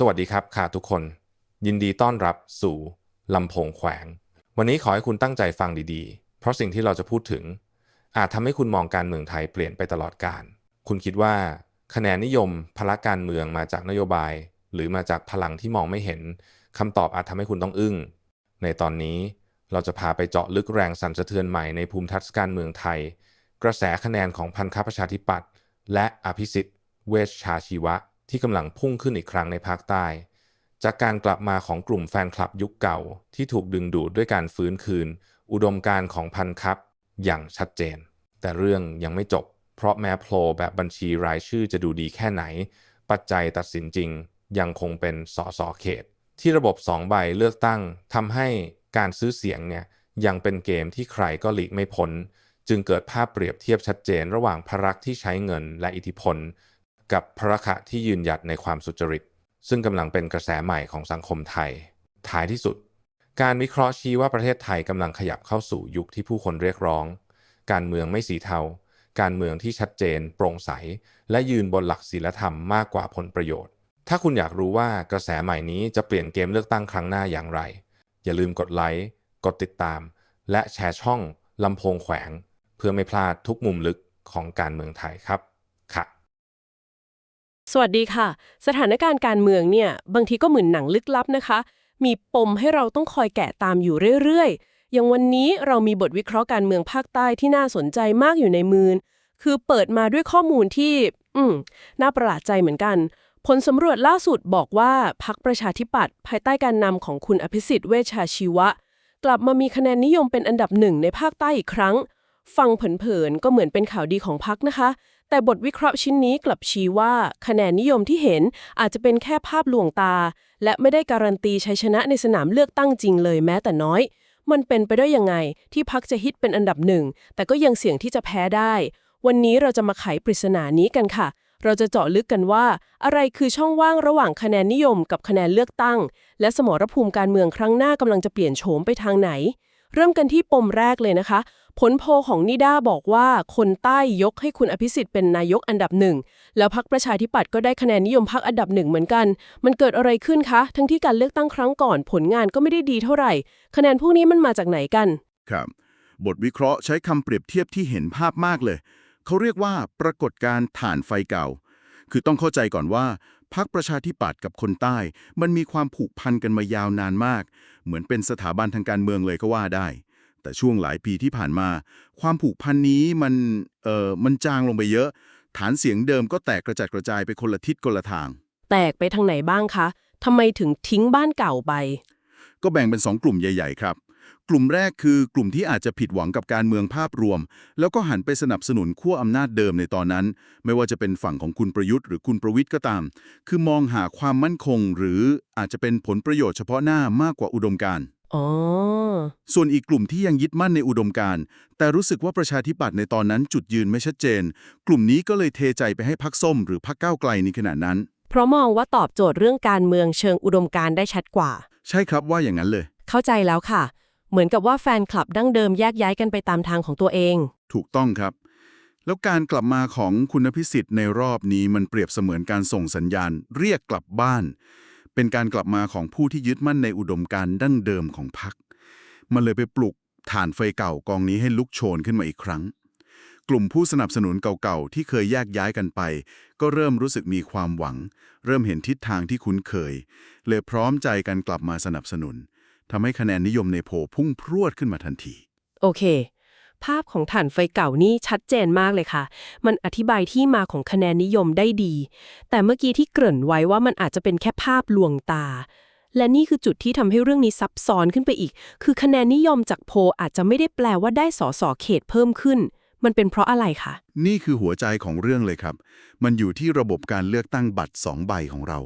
สวัสดีครับค่ะทุกคน ยินดีต้อนรับสู่ลำโพงแขวง วันนี้ขอให้คุณตั้งใจฟังดีๆ เพราะสิ่งที่เราจะพูดถึง อาจทำให้คุณมองการเมืองไทยเปลี่ยนไปตลอดกาลคุณคิดว่าคะแนนนิยมพละการเมืองมาจากนโยบาย หรือมาจากพลังที่มองไม่เห็นคำตอบอาจทำให้คุณต้องอึ้ง ในตอนนี้เราจะพาไปเจาะลึกแรงสั่นสะเทือนใหม่ในภูมิทัศน์การเมืองไทย กระแสคะแนนของพันธประชาธิปัตย์และอภิสิทธิ์ เวชชาชีวะ ที่กำลังพุ่งขึ้นอีกครั้งในภาคใต้ จากการกลับมาของกลุ่มแฟนคลับยุคเก่า ที่ถูกดึงดูดด้วยการฟื้นคืน อุดมการของพันคับอย่างชัดเจน แต่เรื่องยังไม่จบ เพราะแม้โพลแบบบัญชีรายชื่อจะดูดีแค่ไหน ปัจจัยตัดสินจริง ยังคงเป็นสสเขต ที่ระบบสองใบเลือกตั้งทำให้การซื้อเสียงเนี่ยยังเป็นเกมที่ใครก็หลีกไม่พ้น จึงเกิดภาพเปรียบเทียบชัดเจนระหว่างพรรักที่ใช้เงินและอิทธิพล กับพระคะที่ยืนหยัดในความสุจริต ซึ่งกำลังเป็นกระแสใหม่ของสังคมไทย ท้ายที่สุด การวิเคราะห์ชี้ว่าประเทศไทยกำลังขยับเข้าสู่ยุคที่ผู้คนเรียกร้อง การเมืองไม่สีเทา การเมืองที่ชัดเจน โปร่งใส และยืนบนหลักศีลธรรมมากกว่าผลประโยชน์ ถ้าคุณอยากรู้ว่ากระแสใหม่นี้จะเปลี่ยนเกมเลือกตั้งครั้งหน้าอย่างไร อย่าลืมกดไลค์ กดติดตาม และแชร์ช่องลำโพงแขวง เพื่อไม่พลาดทุกมุมลึกของการเมืองไทยครับ สวัสดีค่ะ สถานการณ์การเมืองเนี่ย บางทีก็เหมือนหนังลึกลับนะคะ มีปมให้เราต้องคอยแกะตามอยู่เรื่อยๆ อย่างวันนี้เรามีบทวิเคราะห์การเมืองภาคใต้ที่น่าสนใจมากอยู่ในมือ คือเปิดมาด้วยข้อมูลที่ อืม น่าประหลาดใจเหมือนกัน ผลสำรวจล่าสุดบอกว่าพักประชาธิปัตย์ภายใต้การนำของคุณอภิสิทธิ์เวชชาชีวะ กลับมามีคะแนนนิยมเป็นอันดับหนึ่งในภาคใต้อีกครั้ง ฟังเผินๆก็เหมือนเป็นข่าวดีของพักนะคะ แต่บทวิเคราะห์ชิ้นนี้กลับชี้ว่าคะแนนนิยมที่เห็นอาจจะเป็นแค่ภาพลวงตา และไม่ได้การันตีชัยชนะในสนามเลือกตั้งจริงเลยแม้แต่น้อย มันเป็นไปได้ยังไงที่พักจะฮิตเป็นอันดับหนึ่ง แต่ก็ยังเสี่ยงที่จะแพ้ได้ วันนี้เราจะมาไขปริศนานี้กันค่ะ เราจะเจาะลึกกันว่า อะไรคือช่องว่างระหว่างคะแนนนิยมกับคะแนนเลือกตั้ง และสมรภูมิการเมืองครั้งหน้ากำลังจะเปลี่ยนโฉมไปทางไหน เริ่มกันที่ปมแรกเลยนะคะ ผลโพลของนิด้าบอกว่าคนใต้ยกให้คุณอภิสิทธิ์เป็นนายกอันดับหนึ่ง แล้วพักประชาธิปัตย์ก็ได้คะแนนนิยมพักอันดับหนึ่งเหมือนกัน มันเกิดอะไรขึ้นคะ ทั้งที่การเลือกตั้งครั้งก่อนผลงานก็ไม่ได้ดีเท่าไหร่ คะแนนพวกนี้มันมาจากไหนกัน ครับ บทวิเคราะห์ใช้คำเปรียบเทียบที่เห็นภาพมากเลย เขาเรียกว่าปรากฏการณ์ถ่านไฟเก่า คือต้องเข้าใจก่อนว่า พรรคประชาธิปัตย์กับคนใต้ มันมีความผูกพันกันมายาวนานมาก เหมือนเป็นสถาบันทางการเมืองเลยก็ว่าได้ แต่ช่วงหลายปีที่ผ่านมา ความผูกพันนี้มันเอ่อมันจางลงไปเยอะ ฐานเสียงเดิมก็แตกกระจัดกระจายไปคนละทิศคนละทาง แตกไปทางไหนบ้างคะทำไมถึงทิ้งบ้านเก่าไป ก็แบ่งเป็น2กลุ่มใหญ่ ๆ ครับ กลุ่มแรกคือกลุ่มที่อาจจะผิดหวังกับการเมืองภาพรวม แล้วก็หันไปสนับสนุนขั้วอำนาจเดิมในตอนนั้น ไม่ว่าจะเป็นฝั่งของคุณประยุทธ์หรือคุณประวิทย์ก็ตาม คือมองหาความมั่นคง หรืออาจจะเป็นผลประโยชน์เฉพาะหน้ามากกว่าอุดมการณ์อ๋อส่วนอีกกลุ่มที่ยังยึดมั่นในอุดมการณ์ แต่รู้สึกว่าประชาธิปัตย์ในตอนนั้นจุดยืนไม่ชัดเจน กลุ่มนี้ก็เลยเทใจไปให้พักส้ม หรือพักก้าวไกลในขณะนั้น เพราะมองว่าตอบโจทย์เรื่องการเมืองเชิงอุดมการณ์ได้ชัดกว่า ใช่ครับว่าอย่างนั้นเลย เข้าใจแล้วค่ะ เหมือนกับว่าแฟนคลับดั้งเดิมแยกย้ายกันไปตามทางของตัวเอง ถูกต้องครับ แล้วการกลับมาของคุณพิสิทธิ์ในรอบนี้มันเปรียบเสมือนการส่งสัญญาณ เรียกกลับบ้าน เป็นการกลับมาของผู้ที่ยึดมั่นในอุดมการณ์ดั้งเดิมของพรรคมันเลยไปปลุกฐานไฟเก่ากองนี้ให้ลุกโชนขึ้นมาอีกครั้ง กลุ่มผู้สนับสนุนเก่าๆที่เคยแยกย้ายกันไป ก็เริ่มรู้สึกมีความหวัง เริ่มเห็นทิศทางที่คุ้นเคย เลยพร้อมใจกันกลับมาสนับสนุน ทำให้คะแนนนิยมในโพลพุ่งพรวดขึ้นมาทันที โอเค ภาพของถ่านไฟเก่านี่ชัดเจนมากเลยค่ะ มันอธิบายที่มาของคะแนนนิยมได้ดี แต่เมื่อกี้ที่เกริ่นไว้ว่ามันอาจจะเป็นแค่ภาพลวงตา และนี่คือจุดที่ทำให้เรื่องนี้ซับซ้อนขึ้นไปอีก คือคะแนนนิยมจากโพลอาจจะไม่ได้แปลว่าได้สอสอเขตเพิ่มขึ้น มันเป็นเพราะอะไรคะ นี่คือหัวใจของเรื่องเลยครับ มันอยู่ที่ระบบการเลือกตั้งบัตร2ใบของเรา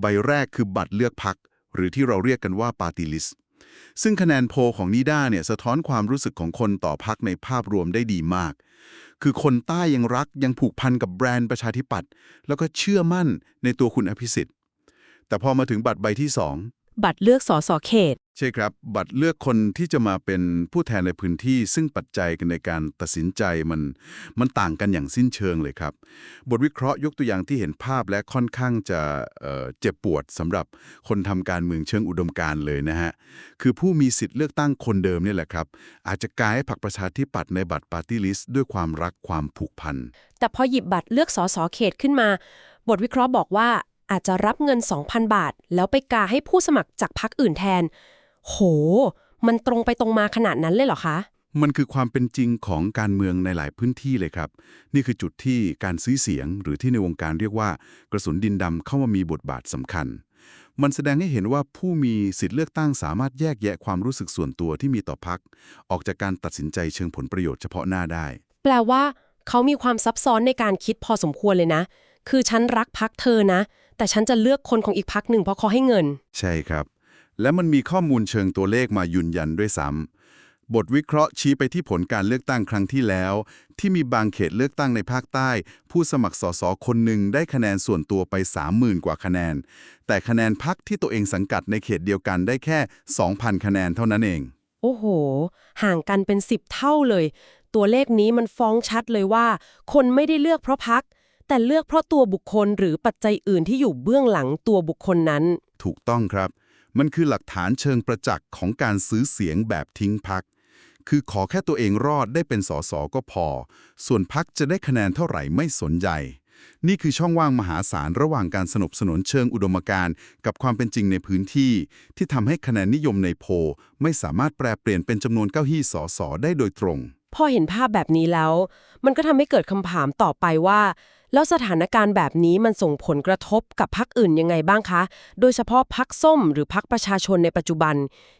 ใบแรกคือบัตรเลือกพัก หรือที่เราเรียกกันว่าปาร์ติลิสซึ่งคะแนนโพของนิด้าเนี่ยสะท้อนความรู้สึกของคนต่อพักในภาพรวมได้ดีมาก คือคนใต้ยังรักยังผูกพันกับแบรนด์ประชาธิปัตย์แล้วก็เชื่อมั่นในตัวคุณอภิสิทธิ์ แต่พอมาถึงบัตรใบที่2บัตรเลือกสอสอเขต ใช่ครับ บัตรเลือกคนที่จะมาเป็นผู้แทนในพื้นที่ ซึ่งปัจจัยกันในการตัดสินใจมันมันต่างกันอย่างสิ้นเชิงเลยครับ บทวิเคราะห์ยกตัวอย่างที่เห็นภาพและค่อนข้างจะเอ่อเจ็บปวดสำหรับคนทำการเมืองเชิงอุดมการเลยนะฮะ คือผู้มีสิทธิ์เลือกตั้งคนเดิมเนี่ยแหละครับ อาจจะกลายให้พรรคประชาธิปัตย์ในบัตรปาร์ตี้ลิสต์ด้วยความรักความผูกพัน แต่พอหยิบบัตรเลือกสสเขตขึ้นมา บทวิเคราะห์บอกว่าอาจจะรับเงิน 2,000 บาท แล้วไปกาให้ผู้สมัครจากพรรคอื่นแทน โห มันตรงไปตรงมาขนาดนั้นเลยเหรอคะ มันคือความเป็นจริงของการเมืองในหลายพื้นที่เลยครับ นี่คือจุดที่การซื้อเสียง หรือที่ในวงการเรียกว่ากระสุนดินดำเข้ามามีบทบาทสำคัญ มันแสดงให้เห็นว่าผู้มีสิทธิเลือกตั้งสามารถแยกแยะความรู้สึกส่วนตัวที่มีต่อพัก ออกจากการตัดสินใจเชิงผลประโยชน์เฉพาะหน้าได้ แปลว่า เขามีความซับซ้อนในการคิดพอสมควรเลยนะ คือฉันรักพักเธอนะ แต่ฉันจะเลือกคนของอีกพักหนึ่งเพราะเขาให้เงิน ใช่ครับ และมันมีข้อมูลเชิงตัวเลขมายืนยันด้วยซ้ำบทวิเคราะห์ชี้ไปที่ผลการเลือกตั้งครั้งที่แล้ว ที่มีบางเขตเลือกตั้งในภาคใต้ ผู้สมัครสสคนหนึ่งได้คะแนนส่วนตัวไป 30,000 กว่าคะแนน แต่คะแนนพักที่ตัวเองสังกัดในเขตเดียวกันได้แค่ 2,000 คะแนนเท่านั้นเอง โอ้โห ห่างกันเป็นสิบเท่าเลย ตัวเลขนี้มันฟ้องชัดเลยว่า คนไม่ได้เลือกเพราะพักแต่เลือกเพราะตัวบุคคลหรือปัจจัยอื่นที่อยู่เบื้องหลังตัวบุคคลนั้น ถูกต้องครับ มันคือหลักฐานเชิงประจักษ์ของการซื้อเสียงแบบทิ้งพัก คือขอแค่ตัวเองรอดได้เป็นสสก็พอ ส่วนพักจะได้คะแนนเท่าไหร่ไม่สนใจ นี่คือช่องว่างมหาศาลระหว่างการสนับสนุนเชิงอุดมการณ์กับความเป็นจริงในพื้นที่ ที่ทำให้คะแนนนิยมในโพไม่สามารถแปลเปลี่ยนเป็นจำนวนเก้าอี้สสได้โดยตรง พอเห็นภาพแบบนี้แล้ว มันก็ทำให้เกิดคำถามต่อไปว่า แล้วสถานการณ์แบบนี้มันส่งผลกระทบกับพรรคอื่นยังไงบ้างคะ โดยเฉพาะพรรคส้มหรือพรรคประชาชนในปัจจุบัน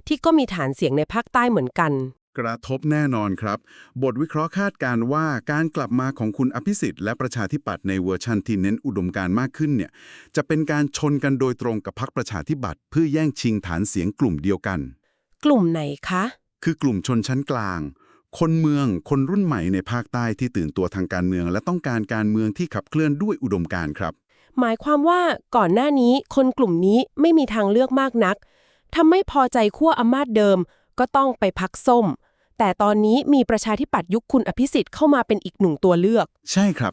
ที่ก็มีฐานเสียงในภาคใต้เหมือนกัน กระทบแน่นอนครับ บทวิเคราะห์คาดการณ์ว่าการกลับมาของคุณอภิสิทธิ์และประชาธิปัตย์ในเวอร์ชันที่เน้นอุดมการณ์มากขึ้นเนี่ยจะเป็นการชนกันโดยตรงกับพรรคประชาธิปัตย์เพื่อแย่งชิงฐานเสียงกลุ่มเดียวกัน กลุ่มไหนคะ คือกลุ่มชนชั้นกลาง คนเมืองคนรุ่นใหม่ในภาคใต้ที่ตื่นตัวทางการเมือง และต้องการการเมืองที่ขับเคลื่อนด้วยอุดมการณ์ครับ หมายความว่าก่อนหน้านี้คนกลุ่มนี้ไม่มีทางเลือกมากนักถ้าไม่พอใจขั้วอำนาจเดิม ก็ต้องไปพักส้ม แต่ตอนนี้มีประชาธิปัตย์ยุคคุณอภิสิทธิ์เข้ามาเป็นอีกหนึ่งตัวเลือก ใช่ครับ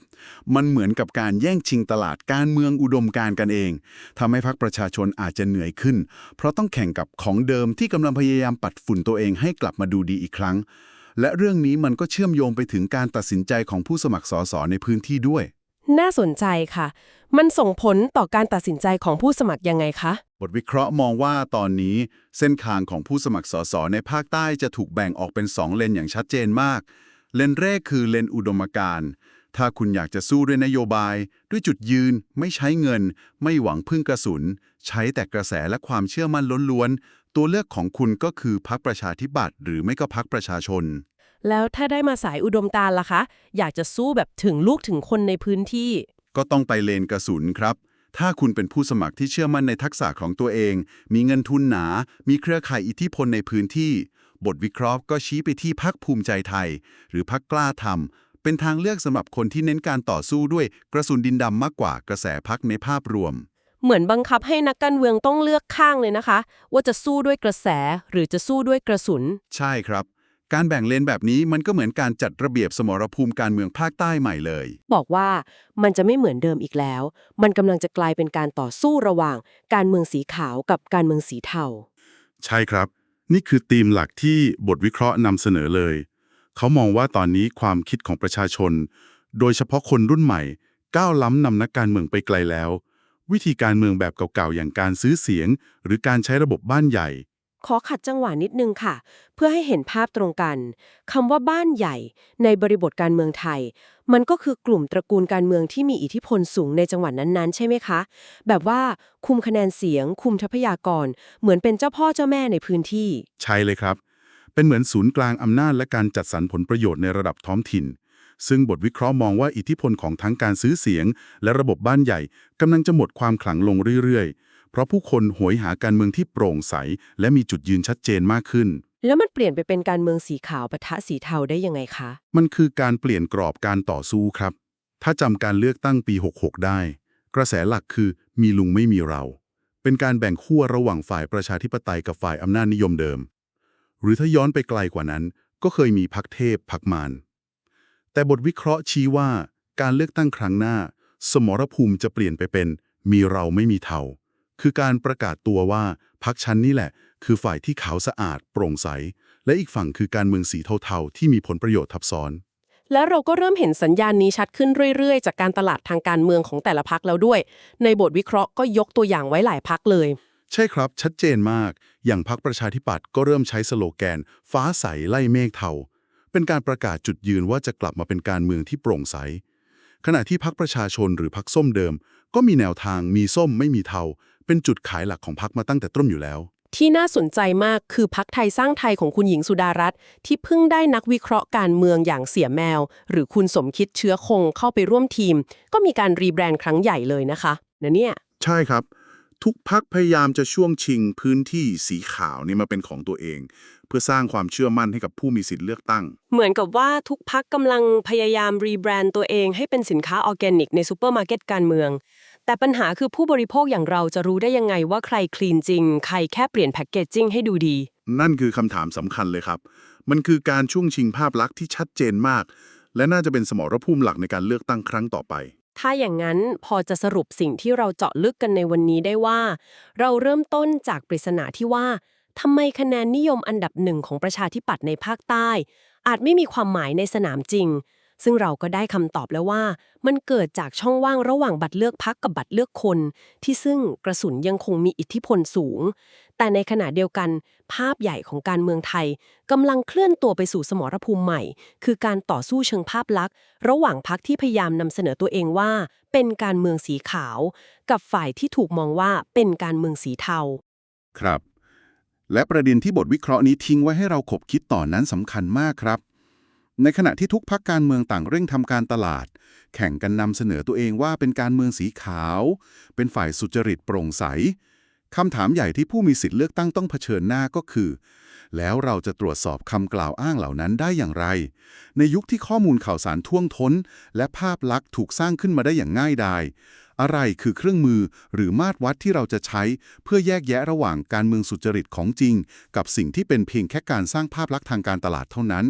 มันเหมือนกับการแย่งชิงตลาดการเมืองอุดมการณ์กันเองทำให้พรรคประชาชนอาจจะเหนื่อยขึ้น เพราะต้องแข่งกับของเดิมที่กำลังพยายามปัดฝุ่นตัวเองให้กลับมาดูดีอีกครั้ง และเรื่องนี้มันก็เชื่อมโยงไปถึงการตัดสินใจของผู้สมัครสสในพื้นที่ด้วย น่าสนใจค่ะ มันส่งผลต่อการตัดสินใจของผู้สมัครยังไงคะ บทวิเคราะห์มองว่าตอนนี้ เส้นทางของผู้สมัครสสในภาคใต้จะถูกแบ่งออกเป็น2เลนอย่างชัดเจนมาก เลนแรกคือเลนอุดมการณ์ถ้าคุณอยากจะสู้ด้วยนโยบาย ด้วยจุดยืน ไม่ใช้เงิน ไม่หวังพึ่งกระสุน ใช้แต่กระแสและความเชื่อมั่นล้วนๆ ตัวเลือกของคุณก็คือพรรคประชาธิปัตย์หรือไม่ก็พรรคประชาชน แล้วถ้าได้มาสายอุดมการณ์ล่ะคะ อยากจะสู้แบบถึงลูกถึงคนในพื้นที่ ก็ต้องไปเลนกระสุนครับ ถ้าคุณเป็นผู้สมัครที่เชื่อมั่นในทักษะของตัวเอง มีเงินทุนหนา มีเครือข่ายอิทธิพลในพื้นที่ บทวิเคราะห์ก็ชี้ไปที่พักภูมิใจไทย หรือพักกล้าทำเป็นทางเลือกสำหรับคนที่เน้นการต่อสู้ด้วยกระสุนดินดำมากกว่ากระแสพักในภาพรวม เหมือนบังคับให้นักการเมืองต้องเลือกข้างเลยนะคะ ว่าจะสู้ด้วยกระแสหรือจะสู้ด้วยกระสุน ใช่ครับ การแบ่งเลนแบบนี้มันก็เหมือนการจัดระเบียบสมรภูมิการเมืองภาคใต้ใหม่เลย บอกว่ามันจะไม่เหมือนเดิมอีกแล้ว มันกำลังจะกลายเป็นการต่อสู้ระหว่าง การเมืองสีขาวกับการเมืองสีเทา ใช่ครับ นี่คือธีมหลักที่บทวิเคราะห์นำเสนอเลย เขามองว่าตอนนี้ความคิดของประชาชน โดยเฉพาะคนรุ่นใหม่ ก้าวล้ำนำนักการเมืองไปไกลแล้ว วิธีการเมืองแบบเก่าๆ อย่างการซื้อเสียง หรือการใช้ระบบบ้านใหญ่ ขอขัดจังหวะนิดนึงค่ะ เพื่อให้เห็นภาพตรงกันคำว่าบ้านใหญ่ ในบริบทการเมืองไทย มันก็คือกลุ่มตระกูลการเมืองที่มีอิทธิพลสูงในจังหวัดนั้นๆ ใช่ไหมคะ แบบว่าคุมคะแนนเสียง คุมทรัพยากร เหมือนเป็นเจ้าพ่อเจ้าแม่ในพื้นที่ ใช่เลยครับ เป็นเหมือนศูนย์กลางอำนาจและการจัดสรรผลประโยชน์ในระดับท้องถิ่น ซึ่งบทวิเคราะห์มองว่าอิทธิพลของทั้งการซื้อเสียง และระบบบ้านใหญ่กำลังจะหมดความขลังลงเรื่อยๆ เพราะผู้คนโหยหาการเมืองที่โปร่งใส และมีจุดยืนชัดเจนมากขึ้น แล้วมันเปลี่ยนไปเป็นการเมืองสีขาวปะทะสีเทาได้ยังไงคะ มันคือการเปลี่ยนกรอบการต่อสู้ครับ ถ้าจำการเลือกตั้งปี 66 ได้ กระแสหลักคือมีลุงไม่มีเราเเป็นการแบ่งขั้วระหว่างฝ่ายประชาธิปไตยกับฝ่ายอำนาจนิยมเดิม หรือถ้าย้อนไปไกลกว่านั้น ก็เคยมีพักเทพพักมาร แต่บทวิเคราะห์ชี้ว่าการเลือกตั้งครั้งหน้า สมรภูมิจะเปลี่ยนไปเป็น มีเราไม่มีเทาคือการประกาศตัวว่าพักชั้นนี่แหละ คือฝ่ายที่ขาวสะอาด โปร่งใส และอีกฝั่งคือการเมืองสีเทาๆที่มีผลประโยชน์ทับซ้อน และเราก็เริ่มเห็นสัญญาณนี้ชัดขึ้นเรื่อยๆ จากการตลาดทางการเมืองของแต่ละพักแล้วด้วย ในบทวิเคราะห์ก็ยกตัวอย่างไว้หลายพักเลย ใช่ครับชัดเจนมาก อย่างพักประชาธิปัตย์ก็เริ่มใช้สโลแกน ฟ้าใสไล่เมฆเทา เป็นการประกาศจุดยืนว่าจะกลับมาเป็นการเมืองที่โปร่งใส ขณะที่พักประชาชนหรือพักส้มเดิม ก็มีแนวทางมีส้มไม่มีเทา เป็นจุดขายหลักของพักมาตั้งแต่ต้นอยู่แล้ว ที่น่าสนใจมากคือพักไทยสร้างไทยของคุณหญิงสุดารัตน์ที่เพิ่งได้นักวิเคราะห์การเมืองอย่างเสียแมว หรือคุณสมคิดเชื้อคงเข้าไปร่วมทีม ก็มีการรีแบรนด์ครั้งใหญ่เลยนะคะนะเนี่ยใช่ครับ ทุกพักพยายามจะช่วงชิงพื้นที่สีขาวนี่มาเป็นของตัวเอง เพื่อสร้างความเชื่อมั่นให้กับผู้มีสิทธิ์เลือกตั้ง เหมือนกับว่าทุกพักกำลังพยายามรีแบรนด์ตัวเองให้เป็นสินค้าออร์แกนิกในซูเปอร์มาร์เก็ตการเมือง แต่ปัญหาคือผู้บริโภคอย่างเราจะรู้ได้ยังไงว่าใครคลีนจริง ใครแค่เปลี่ยนแพคเกจจิ้งให้ดูดี นั่นคือคำถามสำคัญเลยครับ มันคือการช่วงชิงภาพลักษณ์ที่ชัดเจนมาก และน่าจะเป็นสมรภูมิหลักในการเลือกตั้งครั้งต่อไป ถ้าอย่างนั้นพอจะสรุปสิ่งที่เราเจาะลึกกันในวันนี้ได้ว่า เราเริ่มต้นจากปริศนาที่ว่าทำไมคะแนนนิยมอันดับหนึ่งของประชาธิปัตย์ในภาคใต้ อาจไม่มีความหมายในสนามจริง ซึ่งเราก็ได้คำตอบแล้วว่า มันเกิดจากช่องว่างระหว่างบัตรเลือกพักกับบัตรเลือกคน ที่ซึ่งกระสุนยังคงมีอิทธิพลสูง แต่ในขณะเดียวกัน ภาพใหญ่ของการเมืองไทยกำลังเคลื่อนตัวไปสู่สมรภูมิใหม่ คือการต่อสู้เชิงภาพลักษณ์ ระหว่างพักที่พยายามนำเสนอตัวเองว่า เป็นการเมืองสีขาว กับฝ่ายที่ถูกมองว่าเป็นการเมืองสีเทา ครับและประเด็นที่บทวิเคราะห์นี้ทิ้งไว้ให้เราขบคิดต่อนนั้นสำคัญมากครับ ในขณะที่ทุกพักการเมืองต่างเร่งทำการตลาด แข่งกันนำเสนอตัวเองว่าเป็นการเมืองสีขาว เป็นฝ่ายสุจริตโปร่งใสคำถามใหญ่ที่ผู้มีสิทธิ์เลือกตั้งต้องเผชิญหน้าก็คือ แล้วเราจะตรวจสอบคำกล่าวอ้างเหล่านั้นได้อย่างไร ในยุคที่ข้อมูลข่าวสารท่วงท้น และภาพลักษณ์ถูกสร้างขึ้นมาได้อย่างง่ายดายอะไรคือเครื่องมือหรือมาตรวัดที่เราจะใช้ เพื่อแยกแยะระหว่างการเมืองสุจริตของจริง กับสิ่งที่เป็นเพียงแค่การสร้างภาพลักษณ์ทางการตลาดเท่านั้น